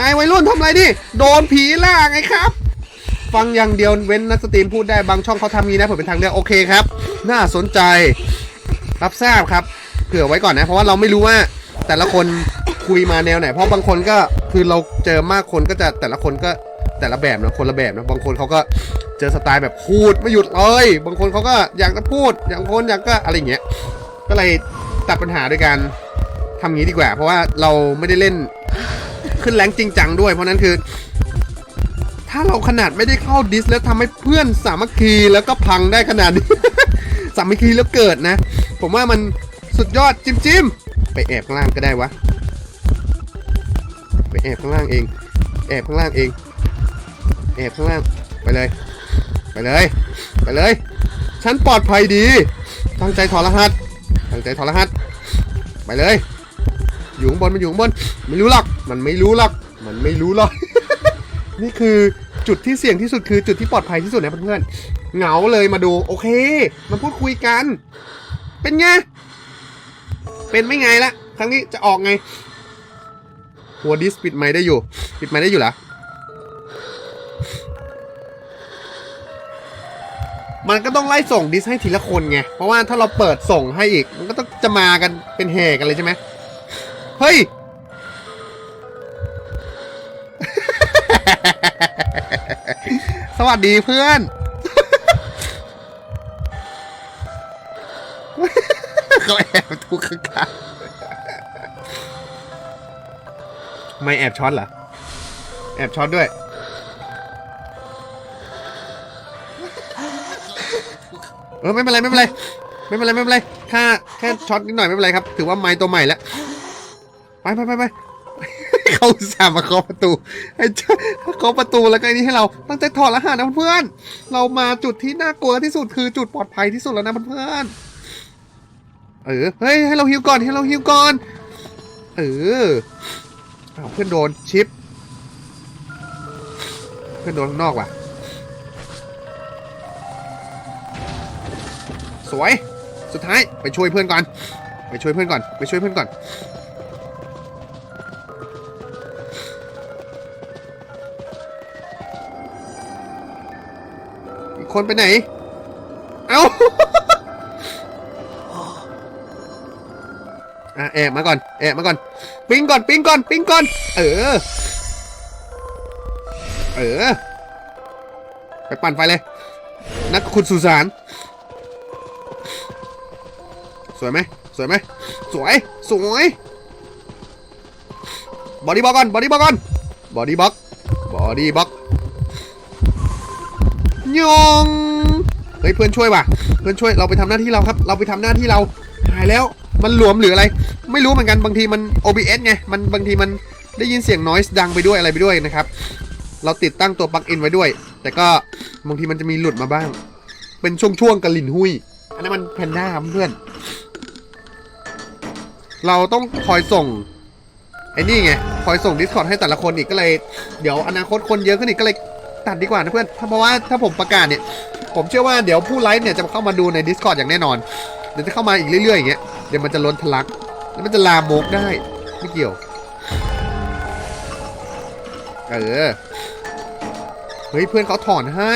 ไงวัยรุ่นทำอะไรดิ โดนผีล่าไงครับ ฟังอย่างเดียวเว้นนักสตรีมพูดได้บางช่องเขาทำงี้นะผมเป็นทางเลือกโอเคครับ น่าสนใจ รับทราบครับ เผื่อไว้ก่อนนะ เพราะว่าเราไม่รู้ว่าแต่ละคนคุยมาแนวไหน เพราะบางคนก็คือเราเจอมากคนก็จะแต่ละคนก็แต่ละแบบนะคนละแบบนะบางคนเขาก็เจอสไตล์แบบพูดไม่หยุดเลย บางคนเขาก็อยากจะพูดอย่างคนอยากก็อะไรอย่างเงี้ยก็เลยตัดปัญหาด้วยการทำงี้ดีกว่า เพราะว่าเราไม่ได้เล่น ขึ้นแรงจริงจังด้วย เพราะนั้นคือ ถ้าเราขนาดไม่ได้เข้าดิส แล้วทำให้เพื่อนสามัคคีแล้วก็พังได้ขนาดนี้ สามัคคีแล้วเกิดนะ ผมว่ามันสุดยอดจิมจิมไปแอบข้างล่างก็ได้วะ ไปแอบข้างล่างเอง แอบข้างล่างเอง แอบข้างล่างไปเลย ไปเลย ไปเลยฉันปลอดภัยดี ตั้งใจถอดรหัส ตั้งใจถอดรหัส ไปเลย อยู่ข้างบนมันอยู่ข้างบนไม่รู้หรอกมันไม่รู้หรอกมันไม่รู้หรอก นี่คือจุดที่เสี่ยงที่สุดคือจุดที่ปลอดภัยที่สุดนะเพื่อนๆเหงาเลยมาดูโอเคมาพูดคุยกัน เป็นไงเป็นไม่ไงละครั้งนี้จะออกไงหัวดิสปิดไม้ได้อยู่ ปิดไม้ได้อยู่เหรอมันก็ต้องไล่ส่งดิสให้ทีละคนไง เพราะว่าถ้าเราเปิดส่งให้อีก มันก็ต้องจะมากันเป็นแห่กันเลยใช่ไหม เฮ้ย สวัสดีเพื่อน เขาแอบทุกข้างๆไม่แอบช็อตเหรอ แอบช็อตด้วย เออไม่เป็นไรไม่เป็นไร ไม่เป็นไรไม่เป็นไรแค่แค่ช็อตนิดหน่อยไม่เป็นไรครับ ถือว่าไม้ตัวใหม่แล้ว ไปไปไปไปเขาสาห์มาเคาะประตูไอ้เจ้าเคาะประตูแล้วก็ไอ้นี่ให้เราตั้งใจถอดรหัสนะเพื่อนเรามาจุดที่น่ากลัวที่สุดคือจุดปลอดภัยที่สุดแล้วนะเพื่อนเออเฮ้ยให้เราฮิวก่อนให้เราฮิวก่อนเอออ้าเพื่อนโดนชิป เพื่อนโดนข้างนอกว่ะ สวยสุดท้ายไปช่วยเพื่อนก่อนไปช่วยเพื่อนก่อนไปช่วยเพื่อนก่อน คนไปไหน เอาอะแอบมาก่อน แอบมาก่อน ปิ้งก่อน ปิ้งก่อน ปิ้งก่อน เออ เออ ไปปั่นไฟเลย นักขุดสุสาน สวยไหม สวยไหม สวย สวย บอดี้บล็อกก่อน บอดี้บล็อกก่อน บอดี้บล็อก บอดี้บล็อก ยองเฮ้ยเพื่อนช่วยว่ะ เพื่อนช่วยเราไปทำหน้าที่เราครับ เราไปทำหน้าที่เราหายแล้วมันหลวมหรืออะไร ไม่รู้เหมือนกันบางทีมัน OBS ไงมันบางทีมันได้ยินเสียง noise ดังไปด้วยอะไรไปด้วยนะครับ เราติดตั้งตัวปลั๊กอินไว้ด้วย แต่ก็บางทีมันจะมีหลุดมาบ้าง เป็นช่วงๆกับหลินหุยอันนั้นมันแพนด้าครับเพื่อน เราต้องคอยส่งไอ้นี่ไงคอยส่ง Discord ให้แต่ละคนอีกก็เลย เดี๋ยวอนาคตคนเยอะขึ้นอีกก็เลย ตัดดีกว่านะเพื่อนถ้าเพราะว่าถ้าผมประกาศเนี่ย ผมเชื่อว่าเดี๋ยวผู้ไลฟ์เนี่ยจะเข้ามาดูใน Discord อย่างแน่นอน เดี๋ยวจะเข้ามาอีกเรื่อยๆอย่างเงี้ย เดี๋ยวมันจะล้นทะลัก แล้วมันจะลามโมกได้ ไม่เกี่ยว เออ เฮ้ยเพื่อนเขาถอนให้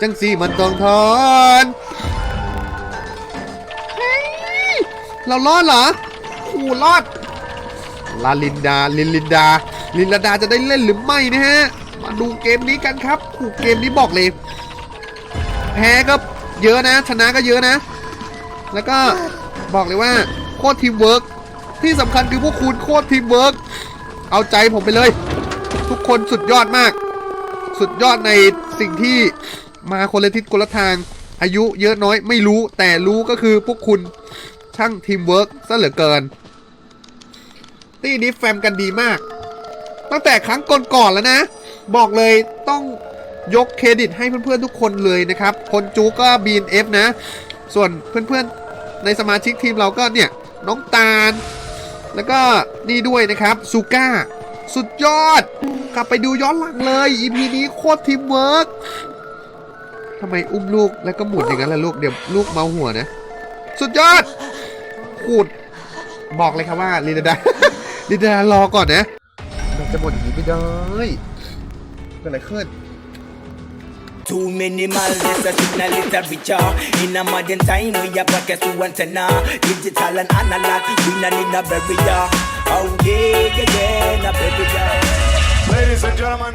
จังสีมันต้องถอนเฮ้ยเรารอดเหรออู้รอดลาลินดา ลินลินดา ลินลาดาจะได้เล่นหรือไม่นะฮะ ดูเกมนี้กันครับโอ้เกมนี้บอกเลย แพ้ก็เยอะนะ ชนะก็เยอะนะ แล้วก็บอกเลยว่าโคตรทีมเวิร์กที่สำคัญคือพวกคุณโคตรทีมเวิร์กเอาใจผมไปเลย ทุกคนสุดยอดมาก สุดยอดในสิ่งที่มาคนละทิศคนละทาง อายุเยอะน้อยไม่รู้แต่รู้ก็คือพวกคุณช่างทีมเวิร์กซะเหลือเกินตี้นี้แฟมกันดีมาก ตั้งแต่ครั้งก่อนๆแล้วนะ บอกเลยต้องยกเครดิตให้เพื่อนๆทุกคนเลยนะครับ คนจูก็ BNF นะ ส่วนเพื่อนๆในสมาชิกทีมเราก็เนี่ย น้องตาล แล้วก็นี่ด้วยนะครับซูก้า สุดยอด กลับไปดูย้อนหลังเลย EP นี้โคตรทีมเวิร์กทำไมอุ้มลูกแล้วก็หมุนอย่างนั้นล่ะลูกเดี๋ยวลูกเมาหัวนะ สุดยอดขูดบอกเลยครับว่าลินดาลินดารอก่อนนะมันจะหมดอย่างนี้ไม่ได้ เกิดอะไรขึ้น Too minimal, this a signal is a richer. In a modern time, we have pockets to antenna. Digital and analog, we not need a barrier. Oh yeah, yeah, yeah, no barrier. Ladies and gentlemen,